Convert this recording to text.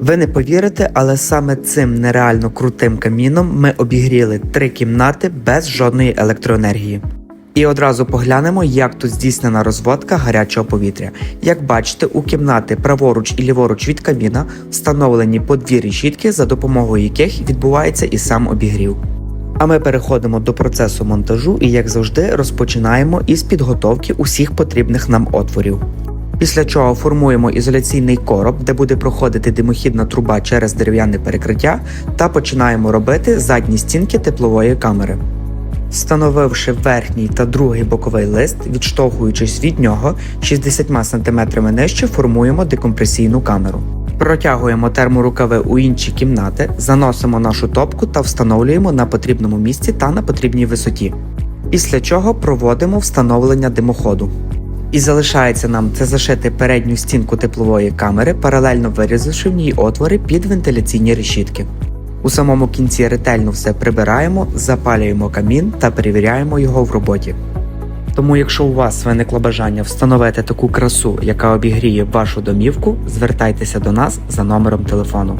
Ви не повірите, але саме цим нереально крутим каміном ми обігріли три кімнати без жодної електроенергії. І одразу поглянемо, як тут здійснена розводка гарячого повітря. Як бачите, у кімнати праворуч і ліворуч від каміна встановлені по дві решітки, за допомогою яких відбувається і сам обігрів. А ми переходимо до процесу монтажу і, як завжди, розпочинаємо із підготовки усіх потрібних нам отворів. Після чого формуємо ізоляційний короб, де буде проходити димохідна труба через дерев'яне перекриття, та починаємо робити задні стінки теплової камери. Встановивши верхній та другий боковий лист, відштовхуючись від нього 60 см нижче, формуємо декомпресійну камеру. Протягуємо терморукави у інші кімнати, заносимо нашу топку та встановлюємо на потрібному місці та на потрібній висоті. Після чого проводимо встановлення димоходу. І залишається нам це зашити передню стінку теплової камери, паралельно вирізавши в ній отвори під вентиляційні решітки. У самому кінці ретельно все прибираємо, запалюємо камін та перевіряємо його в роботі. Тому, якщо у вас виникло бажання встановити таку красу, яка обігріє вашу домівку, звертайтеся до нас за номером телефону.